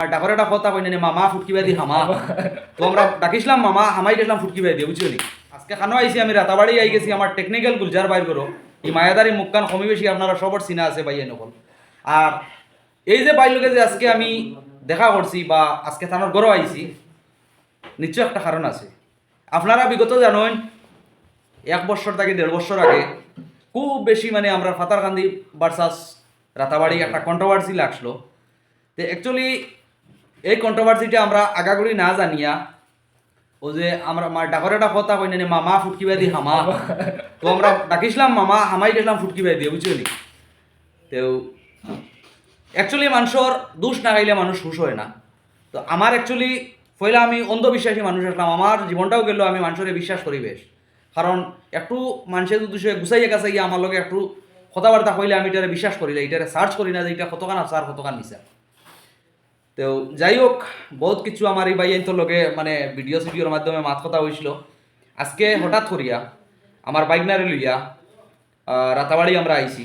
ডাকর একটা কথা কই মামা ফুটকি বাই দি হামা। তো আমরা ডাকিছিলাম মামা, হামাই গেছিলাম ফুটকি বাই দিয়ে বুঝছ নি? আজকে খানো আইছি আমি, রাতাবাড়ি আই গেছি, আমার টেকনিক্যাল গুলজার বাইর করো। এই মায়াদারি মুখকান কমি বেশি, আপনারা সবার চিনা আছে ভাই নকল। আর এই যে বাইর লোকে যে আজকে আমি দেখা করছি বা আজকে থানার গড়ও আইছি, নিশ্চয় একটা কারণ আছে। আপনারা বিগত জানেন এক বছর থেকে, দেড় বছর আগে খুব বেশি মানে আমরা ফাতারকান্দি ভার্সাস রাতাবাড়ি একটা কন্ট্রোভার্সি লাগল তো অ্যাকচুয়ালি এই কন্ট্রোভার্সিটা আমরা আগাগুড়ি না জানিয়া, ও যে আমরা আমার ডাকর একটা কথা কই না, মামা ফুটকি বাই দি হামা। তো আমরা ডাকিছিলাম মামা হামাই গেছিলাম ফুটকি বাই দিয়ে বুঝছ নি? তো অ্যাকচুয়ালি মানুষের দোষ না গাইলে মানুষ হুশ হয় না। তো আমার অ্যাকচুয়ালি পয়লা আমি অন্ধবিশ্বাসী মানুষ আসলাম আমার জীবনটাও গেল আমি মানুষের বিশ্বাস করি বেশ। কারণ একটু মানুষের সে গুছাইয়া গাছাইয়া আমার লগে একটু কথাবার্তা কইলে আমি এটারে বিশ্বাস করি না এটারে সার্চ করি না যে এটা কতখান আছে আর কতখান মিশা তো যাই হোক, বহুত কিছু আমার এই ভাই তোর লগে মানে ভিডিও সিডিওর মাধ্যমে মাত কথা হয়েছিল আজকে হঠাৎ করিয়া আমার বাইকনারে লইয়া রাতাবাড়ি আমরা আইছি।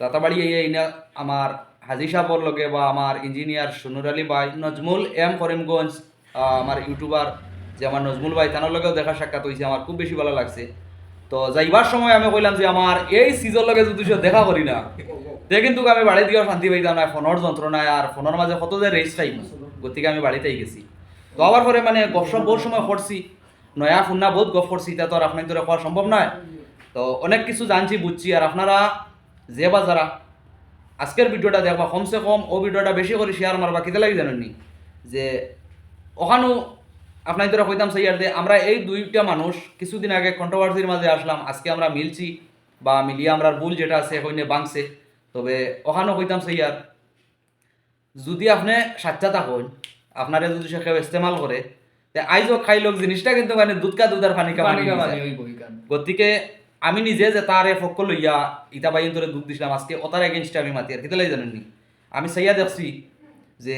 রাতাবাড়ি এই এই না আমার হাজি সাহর লগে বা আমার ইঞ্জিনিয়ার সুনুর আলী ভাই, নজমুল এম করিমগঞ্জ আমার ইউটিউবার যে আমার নজমুল ভাই, তানোর লগেও দেখা সাক্ষাৎ হয়েছে আমার খুব বেশি ভালো লাগছে। তো যাইবার সময় আমি কইলাম যে আমার এই সিজন লগে যদি সে দেখা করি না, তে কিন্তু আমি বাড়ি দিয়েও শান্তি পাইতাম না ফোনের যন্ত্রণায় আর ফোনের মাঝে কত যে রেস টাইম গতিকে আমি বাড়িতেই গেছি। তো আবার পরে মানে গপসপ বহু সময় করছি, নয়া ফুন্না বহুত গপ করছি তা তো আর আপনার তোরা করা সম্ভব নয় তো অনেক কিছু জানছি, বুঝছি, আর আপনারা যে বা যারা, আজকের ভিডিওটা দেখবা, কমসে কম ও ভিডিওটা বেশি করে শেয়ার মারবা, কিতে লাগি জানেননি? যে ওখানেও আপনার তোরা কইতাম সেই আর আমরা এই দুইটা মানুষ কিছুদিন আগে কন্ট্রোভার্সির মাঝে আসলাম। আজকে আমরা মিলছি বা মিলিয়ে আমরা ভুল যেটা আছে হইনে বাংছে। তবে ওখানেও কইতাম সেই আর যদি আপনি সাচ্চা থাকুন আপনারে যদি সে কেউ ইস্তেমাল করে তে আইজও খাই লোক জিনিসটা কিন্তু মানে দুধ কা দুধ আর পানি কা পানি পানিকা মিশায়। পানি ওই বইকান গতিকে আমি নিজে যে তারে পক্ষ লইয়া ইতা বাইন তোরে দুধ দিছিলাম আজকে ওতার এগেনস্টে আমি মাতি আর কিতালাই জানেননি? আমি সাইয়া দেখছি যে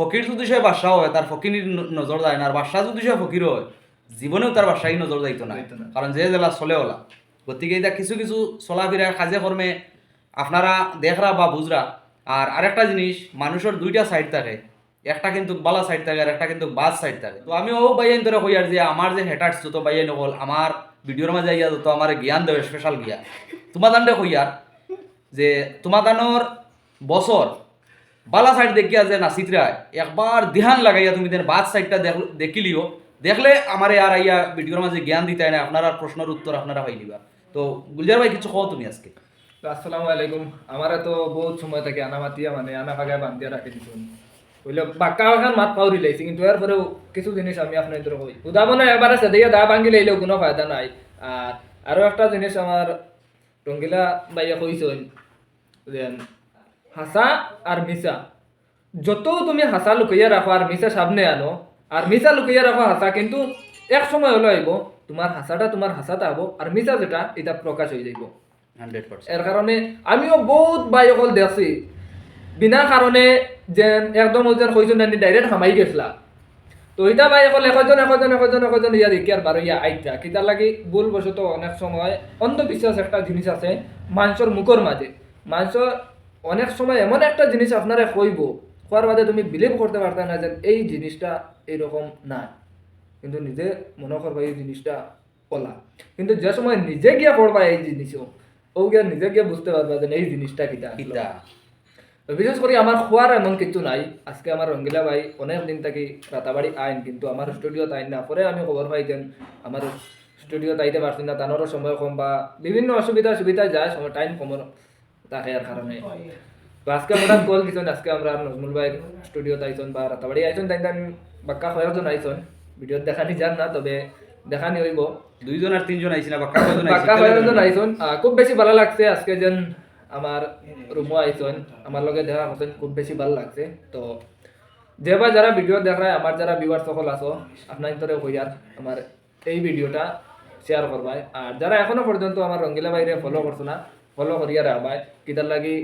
ফকির যদি সে বাদশাহ হয় তার ফকির নজর দেয় না আর বাদশাহ যদি সে ফকির হয় জীবনেও তার বাদশাহী নজর যাইতো না। কারণ যে জেলা চলে ওলা। গতিকে এটা কিছু কিছু চলাফেরা কাজে কর্মে আপনারা দেখরা বা বুঝরা আর আরেকটা জিনিস মানুষের দুইটা সাইড থাকে। একটা কিন্তু বালা সাইড থাকে আর একটা কিন্তু বাস সাইড থাকে। তো আমি ও বাইয়ান ধরে কই আর যে আমার যে হেটার্স যত বাইয়ান নকল আমার ভিডিওর মাঝে আইয়া যত আমার জ্ঞান দেবে স্পেশাল জ্ঞান। তোমার দান্ডে কই আর যে তোমার দানোর বছর বালা সাইড দেখিয়া যে নাচিতরা একবার ধ্যান লাগাইয়া তুমি দেন বাদ সাইডটা দেখ- দেখিলিও দেখলে আমারে আর আইয়া ভিডিওর মাঝে জ্ঞান দিতে না, আপনারা প্রশ্নের উত্তর আপনারা পাই দিবা তো গুলজার ভাই, কিছু কও তুমি আজকে? আসসালামু আলাইকুম। আমারে তো বহুত সময় থাকে আনা মাতিয়া মানে আনা ফাগায় বান্ধিয়া রাখি দিছুন বুঝলে বাক্কা এখন মাত পাউরি লাইছি কিন্তু এর পরেও কিছু জিনিস আমি আপনার ধরে কই। না এবারে সেদিকে দা ভাঙ্গি লাইলেও কোনো ফায়দা নাই। আর আরও একটা জিনিস আমার টঙ্গিলা বাইয়া কইছেন যে হাসা আর মিসা যত তুমি হাসা লুকাইয়া রাখো আর মিসা সামনে আনো আর মিসা লুকাইয়া রাখো হাসা কিন্তু এক সময় হলো আইব তোমার হাসাটা তোমার হাসাটা হব আর মিসা যেটা এটা প্রকাশ হয়ে যাইব এর কারণে আমিও বহুত বাই অকল দেখছি। বিনা কারণে যে একদম ওই যেন কইজন আমি ডাইরেক্ট হামাই গেছলা। তো এটা বাই অকল একজন একজন একজন একজন ইয়া দেখি আর বারো ইয়া আইতা। কিতার লাগি ভুল বশত অনেক সময় অন্ধবিশ্বাস একটা জিনিস আছে মানুষের মুখর মাঝে মানুষের অনেক সময় এমন একটা জিনিস আপনারা কইব কোয়ার বাদে তুমি বিলিভ করতে পারতে না যে এই জিনিসটা এইরকম না। কিন্তু নিজে মনে করবা এই জিনিসটা কলা। কিন্তু যে সময় নিজে গিয়া পড়বা এই জিনিসও ও গিয়া নিজে গিয়া বুঝতে পারবা যে এই জিনিসটা কিটা কিতা? বিশেষ করে আমার খোয়ার এমন কিছু নাই। আজকে আমার রঙ্গিলা ভাই অনেক দিন থাকি রাতাবাড়ি আইন কিন্তু আমার স্টুডিওতে আইন না। পরে আমি খবর পাইতেন আমার স্টুডিওতে আইতে পারছি না তানোরও সময় কম বা বিভিন্ন অসুবিধা সুবিধা যায় সময় টাইম কম থাকে কারণে। তো আজকে হঠাৎ কল দিছেন আজকে আমরা নজমুল ভাই স্টুডিওতে আইসন বা রাতাবাড়ি আইসন তাই আমি বাক্কা কয়েকজন আইসন ভিডিওত দেখানি যান না তবে দেখানি হইব। দুইজন আর তিনজন আইছি না বাক্কা কয়জন আইছি। পাক্কা কয়েকজন আইসন খুব বেশি ভালো লাগছে আজকে যেন আমার রুমও আইসন আমার লগে দেখা করছেন খুব বেশি ভালো লাগছে। তো যে বা যারা ভিডিও দেখায় আমার যারা ভিউয়ার সকল আছো আপনার ভিতরে হইয়ার আমার এই ভিডিওটা শেয়ার করবাই আর যারা এখনও পর্যন্ত আমার রঙ্গিলা বাইরে ফলো করছ না ফলো করিয়া রাখবাই কিতার লাগি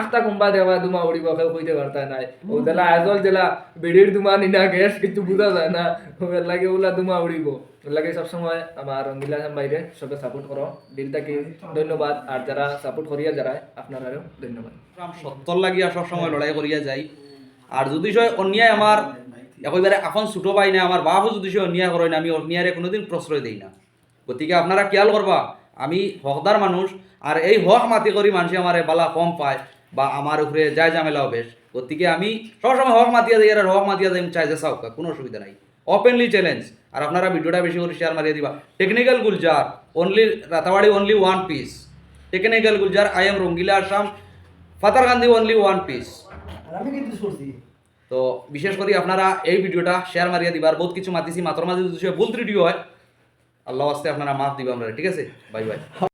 আখটা কুম্বা দেওয়া দুমা উড়িব কেউ কইতে পারতা নাই। ও জেলা আজল জেলা বিড়ির দুমা নিনা গ্যাস কিছু বুঝা যায় না। ওর লাগে ওলা দুমা উড়িব লাগে সবসময় আমার রঙ্গিলা বাইরে সবে সাপোর্ট করো দিল থাকি ধন্যবাদ। আর যারা সাপোর্ট করিয়া যারা আপনারাও ধন্যবাদ। সত্তর লাগিয়া সব সময় লড়াই করিয়া যাই আর যদি সে অন্যায় আমার একেবারে এখন ছোটো পাই না আমার বাপও যদি সে অন্যায় করে না আমি অন্যায়ের কোনোদিন প্রশ্রয় দিই না। গতিকে আপনারা খেয়াল করবা আমি হকদার মানুষ আর এই হক মাতি করি মানুষ আমার বালা কম পায় বা আমার উপরে যায় ঝামেলা বেশ গতিকে আমি সবসময় হক মাতিয়া দিই আর হক মাতিয়া দিই চাই যে চাওক কোনো অসুবিধা নাই। ওপেনলি চ্যালেঞ্জ আর আপনারা ভিডিওটা বেশি করে শেয়ার মারিয়ে দিবা। Technical Gulzar only Ratabari only one piece technical Gulzar I am Rangila Assam ফাতার Gandhi only one piece তো বিশেষ করে আপনারা এই ভিডিওটা শেয়ার মারিয়া দিবার বহুত কিছু মাতিছি মাত্র মাঝে ভুল ত্রুটি হয় আল্লাহ আস্তে আপনারা মাফ দিব আমরা ঠিক আছে? Bye bye.